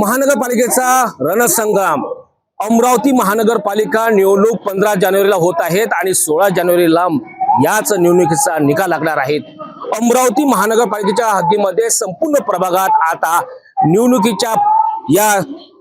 महानगरपालिकेचा रणसंग्राम. अमरावती महानगरपालिका निवडणूक पंधरा जानेवारीला होत आहेत आणि सोळा जानेवारीला याच निवडणुकीचा निकाल लागणार आहेत अमरावती महानगरपालिकेच्या हद्दीमध्ये संपूर्ण प्रभागात आता निवडणुकीच्या या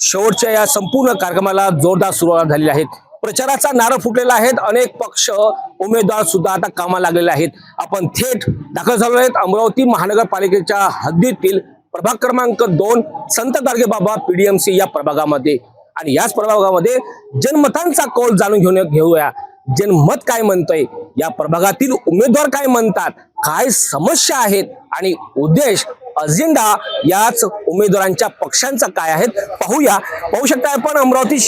शेवटच्या या संपूर्ण कार्यक्रमाला जोरदार सुरुवात झालेली आहे. प्रचाराचा नारळ फुटलेला आहे. अनेक पक्ष उमेदवार सुद्धा आता कामा लागलेले आहेत. आपण थेट दाखल झालो आहेत. अमरावती महानगरपालिकेच्या हद्दीतील प्रभाग क्रमांक दोन संत गाडगे बाबा पीडीएमसी या प्रभागामध्ये. आणि याच प्रभागामध्ये जनमतांचा कौल जाणून घेऊन घेऊया. जनमत काय म्हणतंय? या प्रभागातील उमेदवार काय म्हणतात? काय समस्या आहेत? आणि उद्देश अजेंडा याच उमेदवारांच्या पक्षांचा काय आहेत? पाहूया. पाहू शकता आपण अमरावती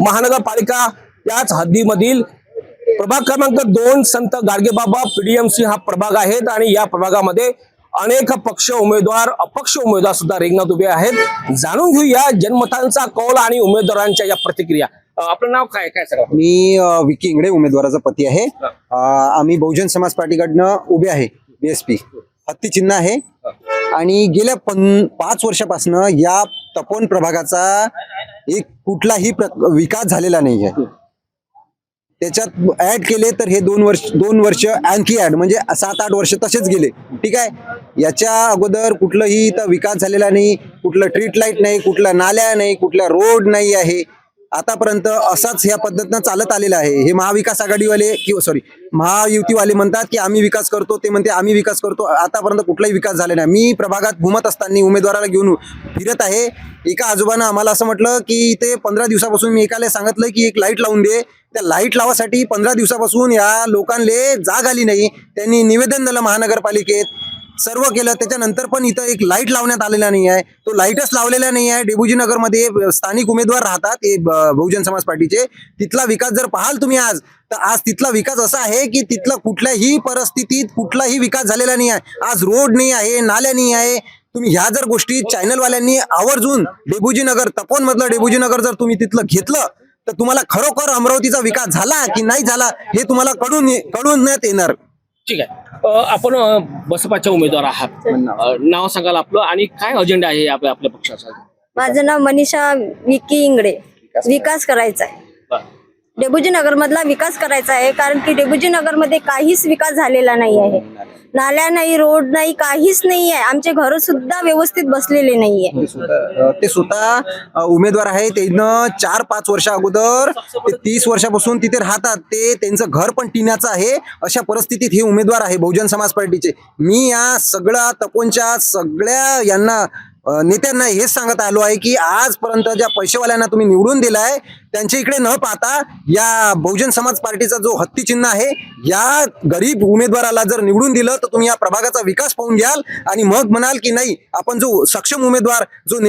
महानगरपालिका याच हद्दीमधील प्रभाग क्रमांक दोन संत गाडगेबाबा पीडीएमसी हा प्रभाग आहेत. आणि या प्रभागामध्ये अनेक पक्ष उमेदवार अपक्ष उमेदवार सुद्धा रिंगणात उभे आहेत. जाणून घेऊया जनमतांचा कौल आणि उमेदवारांच्या या प्रतिक्रिया. आपलं नाव काय काय सर? मी विकी इंगडे उमेदवाराचा पती आहे. आम्ही बहुजन समाज पार्टीकडनं उभे आहे बीएसपी हत्ती चिन्ह आहे. आणि गेल्या पन पाच वर्षापासून या तपोन प्रभागाचा एक कुठलाही प्र- विकास झालेला नाही आहे त्याच्यात ऍड केले तर हे दोन वर्ष दोन वर्ष आणखी ऍड म्हणजे सात आठ वर्ष तसेच गेले. ठीक आहे? याच्या अगोदर कुठलंही इथं विकास झालेला नाही कुठलं ट्रीट लाइट नाही कुठल्या नाल्या नाही कुठल्या रोड नाही आहे. आतापर्यंत असाच ह्या पद्धतीनं चालत आलेला आहे. हे महाविकास आघाडीवाले किंवा सॉरी महायुतीवाले म्हणतात की आम्ही विकास करतो ते म्हणते आम्ही विकास करतो. आतापर्यंत कुठलाही विकास झाला नाही. मी प्रभागात घुमत असताना उमेदवाराला घेऊन फिरत आहे. एका आजोबानं आम्हाला असं म्हटलं की ते पंधरा दिवसापासून मी एकाला सांगितलं की एक लाइट लावून दे. त्या लाइट लावासाठी पंधरा दिवसापासून या लोकांले जाग आली नाही. त्यांनी निवेदन दिलं महानगरपालिकेत. सर्व केलं. त्याच्यानंतर पण इथं एक लाइट लावण्यात आलेला नाही आहे. तो लाईटच लावलेला नाही आहे. डेबुजी नगरमध्ये स्थानिक उमेदवार राहतात हे बहुजन समाज पार्टीचे. तिथला विकास जर पाहाल तुम्ही आज तर आज तिथला विकास असा आहे की तिथला कुठल्याही परिस्थितीत कुठलाही विकास झालेला नाही आहे. आज रोड नाही आहे नाल्या नाही आहे. तुम्ही ह्या जर गोष्टी चॅनलवाल्यांनी आवर्जून डेबुजी नगर तपोन मधलं डेबुजी नगर जर तुम्ही तिथलं घेतलं तर तुम्हाला खरोखर अमरावतीचा विकास झाला की नाही झाला हे तुम्हाला कळून कळून येणार. ठीक आहे. आपण अं, बसपाचे उमेदवार आहात. नाव सांगाल आपलं आणि काय अजेंडा आहे आपल्या आपल्या पक्षाचा? माझं नाव मनीषा विकी इंगडे. विकास करायचा. आहे. डेबुजी नगर मधला विकास करायचा आहे कारण की डेबुजी नगरमध्ये काहीच विकास झालेला नाही आहे. नाल्या नाही रोड नाही काहीच नाही आहे. आमचे घर सुद्धा व्यवस्थित बसलेले नाहीये आहे. ते स्वतः उमेदवार आहे त्यानं चार पाच वर्षा अगोदर ते तीस वर्षापासून तिथे राहतात. ते त्यांचं घर पण टिण्याचं आहे. अशा परिस्थितीत हे उमेदवार आहे बहुजन समाज पार्टीचे. मी या सगळ्या तपोनच्या सगळ्या यांना नेत्यांना हेच सांगत आलो आहे की आजपर्यंत ज्या पैसेवाल्यांना तुम्ही निवडून दिलाय त्यांच्या इकडे न पाहता या बहुजन समाज पार्टीचा जो हत्ती चिन्ह आहे या गरीब उमेदवाराला जर निवडून दिलं तर तुम्ही या प्रभागाचा विकास पाहून घ्याल आणि मग म्हणाल की नाही आपण जो सक्षम उमेदवार जो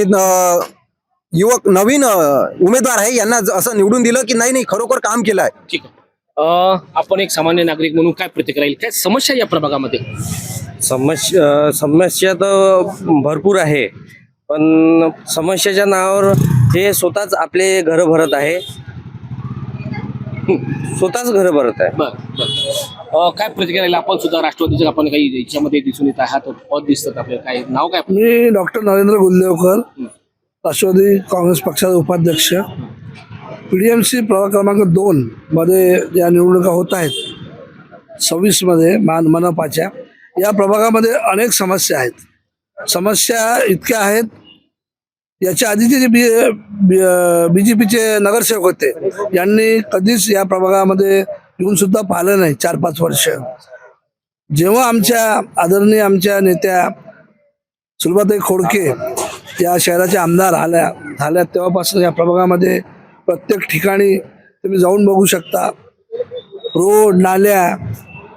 युवक नवीन उमेदवार आहे यांना असं निवडून दिलं की नाही नाही खरोखर काम केलं आहे ठीक आहे. आपण एक सामान्य नागरिक म्हणून काय प्रतिक्रिया येईल काय समस्या आहे या प्रभागामध्ये? समस्या समस्या तर भरपूर आहे. पण समस्याच्या नावावर हे स्वतःच आपले घरं भरत आहे. स्वतःच घरं भरत आहे. बर बर. काय प्रतिक्रिया येईल आपण सुद्धा राष्ट्रवादीचे आपण काही याच्यामध्ये दिसून येत आहात. पद दिसतात आपले काय नाव काय? आपलं? मी डॉक्टर नरेंद्र गुल्लेवकर राष्ट्रवादी काँग्रेस पक्षाचे उपाध्यक्ष. पी डी एम सी प्रभाग क्रमांक दोनमध्ये ज्या निवडणुका होत आहेत सव्वीसमध्ये मान मनपाच्या या प्रभागामध्ये अनेक समस्या आहेत. समस्या इतक्या आहेत याच्या आधीचे जे बी बी जे पीचे नगरसेवक होते यांनी कधीच या प्रभागामध्ये येऊन सुद्धा पाहिलं नाही चार पाच वर्ष. जेव्हा आमच्या आदरणीय आमच्या नेत्या सुलभाताई खोडके या शहराच्या आमदार आल्या झाल्या तेव्हापासून या प्रभागामध्ये प्रत्येक ठिकाणी तुम्ही जाऊन बघू शकता. रोड नाल्या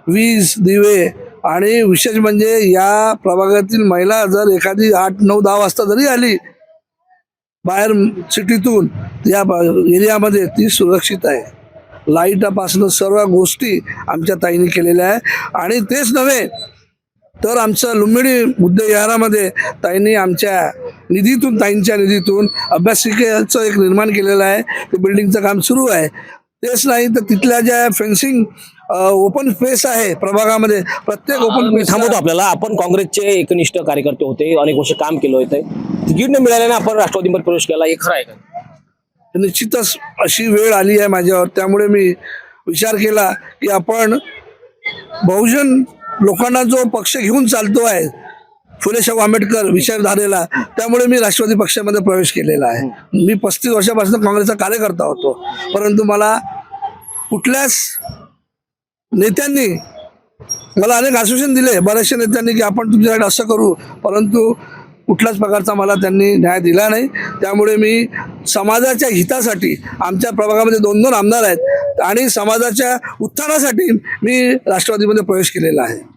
वीज दिवे आणि विशेष म्हणजे या प्रभागातील महिला जर एखादी आठ नऊ दहा वाजता जरी आली बाहेर सिटीतून या एरियामध्ये ती सुरक्षित आहे. लाईटापासून सर्व गोष्टी आमच्या ताईने केलेल्या आहे. आणि तेच नव्हे तर आमचं लुंबिणी विहारामध्ये ताईंनी आमच्या निधीतून ताईंच्या निधीतून अभ्यासिकेचं एक निर्माण केलेलं आहे. ते बिल्डिंगचं काम सुरू आहे. तेच नाही तर तिथल्या ज्या फेन्सिंग ओपन स्पेस आहे प्रभागामध्ये प्रत्येक ओपन मी थांबवतो आपल्याला. आपण काँग्रेसचे एकनिष्ठ कार्यकर्ते होते अनेक वर्ष काम केलं होते. तिकीट न मिळाल्याने आपण राष्ट्रवादीमध्ये प्रवेश केला. हे खरं आहे का? निश्चितच अशी वेळ आली आहे माझ्यावर. त्यामुळे मी विचार केला की आपण बहुजन लोकांना जो पक्ष घेऊन चालतो आहे फुले शाहू आंबेडकर विचारधारेला त्यामुळे मी राष्ट्रवादी पक्षामध्ये प्रवेश केलेला आहे. मी पस्तीस वर्षापासून काँग्रेसचा कार्यकर्ता होतो. परंतु मला कुठल्याच नेत्यांनी मला अनेक आश्वासन दिले बऱ्याचशा नेत्यांनी की आपण तुमच्याकडे असं करू परंतु कुठल्याच प्रकारचा मला त्यांनी न्याय दिला नाही. त्यामुळे मी समाजाच्या हितासाठी आमच्या प्रभागामध्ये दोन दोन आमदार आहेत आणि समाजाच्या उत्थानासाठी मी राष्ट्रवादीमध्ये प्रवेश केलेला आहे.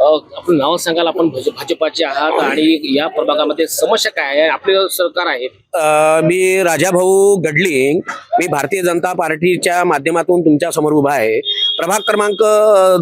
आपण नाव सांगाल आपण भाजपाचे आहात आणि या प्रभागामध्ये समस्या काय आहे? आपले सरकार आहे. मी राजाभाऊ गडलिंग. मी भारतीय जनता पार्टीच्या माध्यमातून तुमच्यासमोर उभा आहे. प्रभाग क्रमांक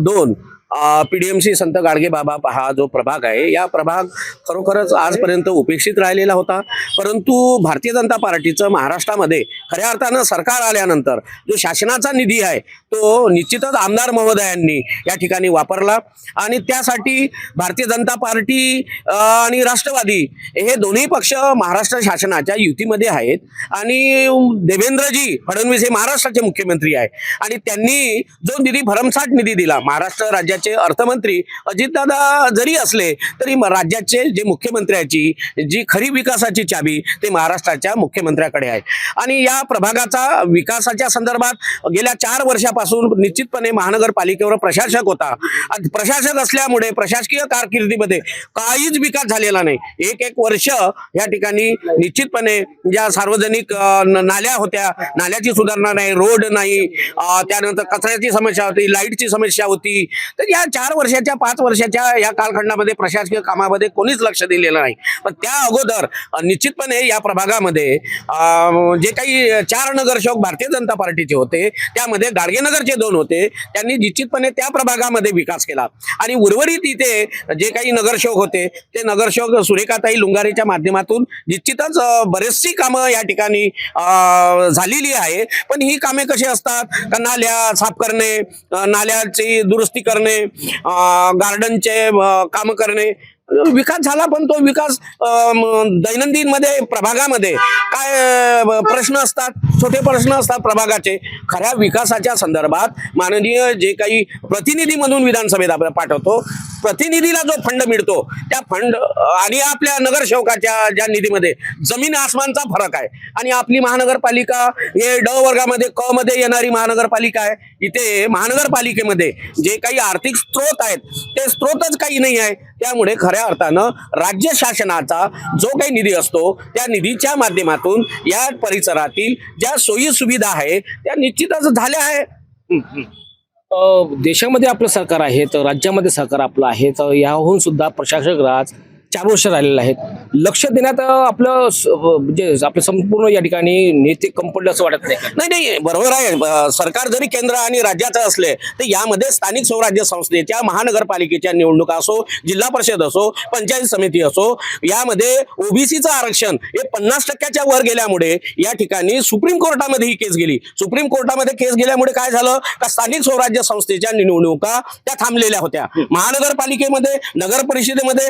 दोन. पीडीएमसी संत गाडगे बाबा हा जो प्रभाग आहे या प्रभाग खरोखरच आजपर्यंत उपेक्षित राहिलेला होता. परंतु भारतीय जनता पार्टीचं महाराष्ट्रामध्ये खऱ्या अर्थानं सरकार आल्यानंतर जो शासनाचा निधी आहे तो निश्चितच आमदार महोदयांनी या ठिकाणी वापरला. आणि त्यासाठी भारतीय जनता पार्टी आणि राष्ट्रवादी हे दोन्ही पक्ष महाराष्ट्र शासनाच्या युतीमध्ये आहेत. आणि देवेंद्रजी फडणवीस हे महाराष्ट्राचे मुख्यमंत्री आहे आणि त्यांनी जो निधी भरमसाठ निधी दिला महाराष्ट्र राज्याचे अर्थमंत्री अजितदादा जरी असले तरी राज्याचे जे मुख्यमंत्र्याची जी खरी विकासाची चाबी ते महाराष्ट्राच्या मुख्यमंत्र्याकडे आहे. आणि या प्रभागाचा विकासाच्या संदर्भात गेल्या चार वर्षापासून निश्चितपणे महानगरपालिकेवर प्रशासक होता. प्रशासक असल्यामुळे प्रशासकीय कारकिर्दीमध्ये काहीच विकास झालेला नाही. एक एक वर्ष या ठिकाणी निश्चितपणे ज्या सार्वजनिक नाल्या होत्या नाल्याची सुधारणा नाही रोड नाही त्यानंतर कचऱ्याची समस्या होती लाईटची समस्या होती. तर या चार वर्षाच्या पाच वर्षाच्या या कालखंडामध्ये प्रशासकीय कामामध्ये कोणीच लक्ष दिलेलं नाही. पण त्या अगोदर निश्चितपणे या प्रभागामध्ये जे काही चार नगरसेवक भारतीय जनता पार्टीचे होते त्यामध्ये गाडगेनगरचे दोन होते त्यांनी निश्चितपणे त्या प्रभागामध्ये विकास केला. आणि उर्वरित इथे जे काही नगरसेवक होते ते नगरसेवक सुरेखाताई लुंगारेच्या माध्यमातून निश्चितच बरेचशी कामं या ठिकाणी झालेली आहे. पण ही कामे कशी असतात? का नाल्या साफ करणे नाल्याची दुरुस्ती करणे गार्डनचे काम करणे. विकास झाला पण तो विकास दैनंदिनमध्ये प्रभागामध्ये काय प्रश्न असतात छोटे प्रश्न असतात प्रभागाचे. खऱ्या विकासाच्या संदर्भात माननीय जे काही प्रतिनिधी म्हणून विधानसभेत आपण पाठवतो प्रतिनिधीला जो फंड मिळतो त्या फंड आणि आपल्या नगरसेवकाच्या ज्या निधीमध्ये जमीन आसमानचा फरक आहे. आणि आपली महानगरपालिका हे ड वर्गामध्ये क मध्ये येणारी महानगरपालिका आहे. इथे महानगरपालिकेमध्ये जे काही आर्थिक स्रोत आहेत ते स्रोतच काही नाही आहे. त्यामुळे खऱ्या अर्थानं राज्य शासनाचा जो काही निधी असतो त्या निधीच्या माध्यमातून या परिसरातील ज्या सोयी सुविधा आहे त्या निश्चितच झाल्या आहे. देशामध्ये आपलं सरकार आहे तर राज्यामध्ये सरकार आपलं आहे तर याहून सुद्धा प्रशासक राज चार वर्ष राहिलेले आहेत. लक्ष देण्यात आपलं म्हणजे आपलं संपूर्ण या ठिकाणी नेते कम पडले असं वाटत नाही? नाही नाही बरोबर आहे. सरकार जरी केंद्र आणि राज्याचं असले तर यामध्ये स्थानिक स्वराज्य संस्थेच्या महानगरपालिकेच्या निवडणुका असो जिल्हा परिषद असो पंचायत समिती असो यामध्ये ओबीसीचं आरक्षण हे पन्नास टक्क्याच्या वर गेल्यामुळे या ठिकाणी सुप्रीम कोर्टामध्ये ही केस गेली. सुप्रीम कोर्टामध्ये केस गेल्यामुळे काय झालं? का स्थानिक स्वराज्य संस्थेच्या निवडणुका त्या थांबलेल्या होत्या. महानगरपालिकेमध्ये नगर परिषदेमध्ये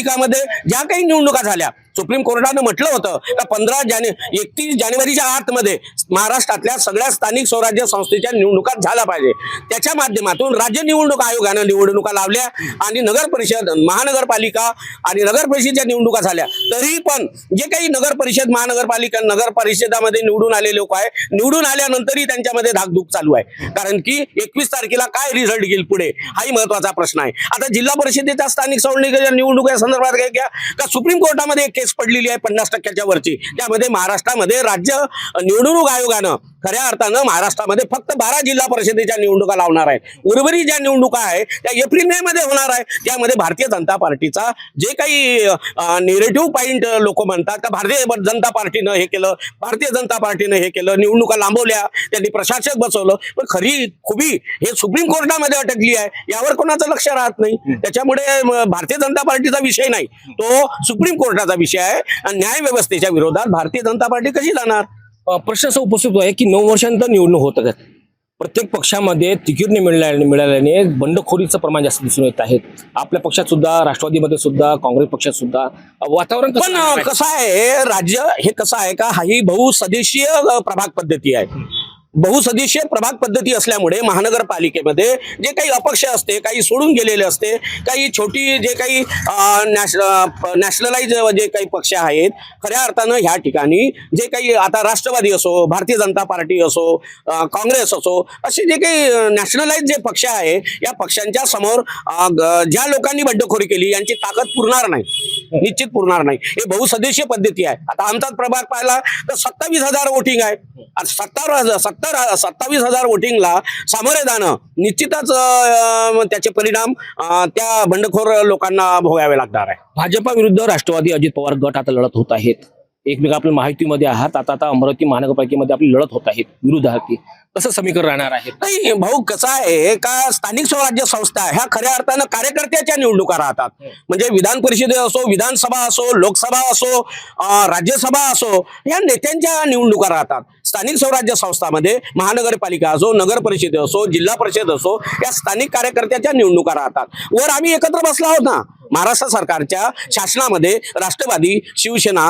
नगरपालिकामध्ये ज्या काही निवडणुका झाल्या सुप्रीम कोर्टानं म्हटलं होतं का पंधरा जाने एकतीस जानेवारीच्या आतमध्ये महाराष्ट्रातल्या सगळ्या स्थानिक स्वराज्य संस्थेच्या निवडणुका झाल्या पाहिजे. त्याच्या माध्यमातून राज्य निवडणूक आयोगानं निवडणुका लावल्या आणि नगर परिषद महानगरपालिका आणि नगर परिषदेच्या निवडणुका झाल्या. तरी पण जे काही नगर परिषद महानगरपालिका नगर परिषदामध्ये निवडून आलेले लोक आहे निवडून आल्यानंतरही त्यांच्यामध्ये धाकधूक चालू आहे. कारण की एकवीस तारखेला काय रिझल्ट येईल पुढे? हाही महत्त्वाचा प्रश्न आहे. आता जिल्हा परिषदेच्या स्थानिक संस्थेच्या निवडणुका संदर्भात काय घ्या का सुप्रीम कोर्टामध्ये एक केस पडलेली आहे पन्नास टक्क्याच्या वरची. त्यामध्ये महाराष्ट्रामध्ये राज्य निवडणूक आयोगानं खऱ्या अर्थानं महाराष्ट्रामध्ये फक्त बारा जिल्हा परिषदेच्या निवडणुका लावणार आहे उर्वरित ज्या निवडणुका आहे त्या एप्रिल मे मध्ये होणार आहे त्यामध्ये भारतीय जनता पार्टीचा जे काही निगेटिव्ह पॉईंट लोक म्हणतात का भारतीय जनता पार्टीनं हे केलं भारतीय जनता पार्टीनं हे केलं निवडणुका लांबवल्या त्यांनी प्रशासक बसवलं. पण खरी खुबी हे सुप्रीम कोर्टामध्ये अटकली आहे यावर कोणाचं लक्ष राहत नाही. त्याच्यामुळे भारतीय जनता पार्टीचा विषय नाही. तो सुप्रीम कोर्टाचा विषय आहे. आणि न्याय व्यवस्थेच्या विरोधात भारतीय जनता पार्टी कशी जाणार? प्रश्न असा उपस्थित आहे की नऊ वर्षानंतर निवडणूक होत आहेत. प्रत्येक पक्षामध्ये तिकीट मिळाल्या मिळाल्याने बंडखोरीचं प्रमाण जास्त दिसून येत आहे. आपल्या पक्षात सुद्धा राष्ट्रवादीमध्ये सुद्धा काँग्रेस पक्षात सुद्धा वातावरण कसं पण कसं आहे? राज्य हे कसं आहे का? हा ही बहुसदस्यीय अं, प्रभाग पद्धती आहे. बहुसदस्यीय प्रभाग पद्धती असल्यामुळे महानगरपालिकेमध्ये जे काही अपक्ष असते काही सोडून गेलेले असते काही छोटी जे काही नॅशनलाइज जे काही पक्ष आहेत खऱ्या अर्थानं ह्या ठिकाणी जे काही आता राष्ट्रवादी असो भारतीय जनता पार्टी असो काँग्रेस असो असे जे काही नॅशनलाइज जे पक्ष आहे या पक्षांच्या समोर ज्या लोकांनी बंडखोरी केली यांची ताकद पुरणार नाही. निश्चित पुरणार नाही. हे बहुसदस्यीय पद्धती आहे. आता आमचाच प्रभाग पाहिला तर सत्तावीस हजार वोटिंग आहे. आता हजार सत्तर सत्तावीस हजार वोटिंगला सामोरे जाणं निश्चितच त्याचे परिणाम त्या बंडखोर लोकांना भोगावे लागणार आहे. भाजपा विरुद्ध राष्ट्रवादी अजित पवार गट आता लढत होत आहेत. एकमेक आपल्या माहितीमध्ये आहात. आता आता अमरावती महानगरपालिकेमध्ये आपली लढत होत आहेत. विरुद्ध कसं समीकरण राहणार आहे. नाही भाऊ कसं आहे का स्थानिक स्वराज्य संस्था ह्या खऱ्या अर्थानं कार्यकर्त्याच्या निवडणुका राहतात. म्हणजे विधान परिषदे असो विधानसभा असो लोकसभा असो राज्यसभा असो या नेत्यांच्या निवडणुका राहतात. स्थानिक स्वराज्य संस्थामध्ये महानगरपालिका असो नगर परिषदे असो जिल्हा परिषद असो या स्थानिक कार्यकर्त्याच्या निवडणुका राहतात. वर आम्ही एकत्र बसलो आहोत ना? महाराष्ट्र सरकारच्या शासनामध्ये राष्ट्रवादी शिवसेना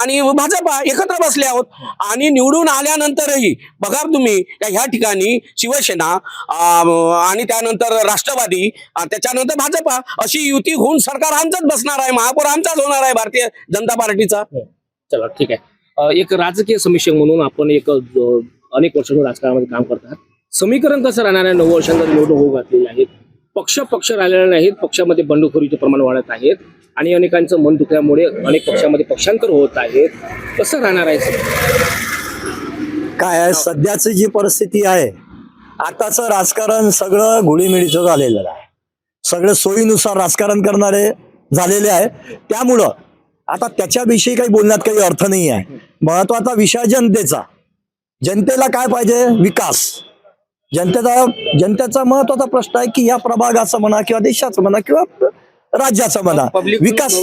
आणि भाजपा एकत्र बसले आहोत. आणि निवडून आल्यानंतरही बघा तुम्ही आता ह्या ठिकाणी शिवसेना आणि त्यानंतर राष्ट्रवादी त्याच्यानंतर भाजपा अशी युती होऊन सरकार आमचंच बसणार आहे महापौर आमचाच होणार आहे भारतीय जनता पार्टीचा. हो. चला ठीक आहे. एक राजकीय समीक्षक म्हणून आपण एक अनेक वर्षांवर राजकारणामध्ये काम करतात समीकरण कसं राहणार आहे? नऊ वर्षांचा निवडणूक होऊ घातलेली आहेत. पक्ष पक्ष राहिलेले नाहीत. पक्षामध्ये बंडखोरीचे प्रमाण वाढत आहेत. आणि अनेकांचं मन दुखल्यामुळे अनेक पक्षामध्ये पक्षांतर होत आहेत. कसं राहणार आहे काय आहे? सध्याची जी परिस्थिती आहे आताचं राजकारण सगळं घोळीमेळीचं झालेलं आहे. सगळं सोयीनुसार राजकारण करणारे झालेले आहे. त्यामुळं आता त्याच्याविषयी काही बोलण्यात काही अर्थ नाही आहे महत्त्वाचा विषय जनतेचा. जनतेला काय पाहिजे? विकास. जनतेचा जनतेचा महत्त्वाचा प्रश्न आहे की या प्रभागाचा म्हणा किंवा देशाचा म्हणा किंवा राज्याचा म्हणा. विकास.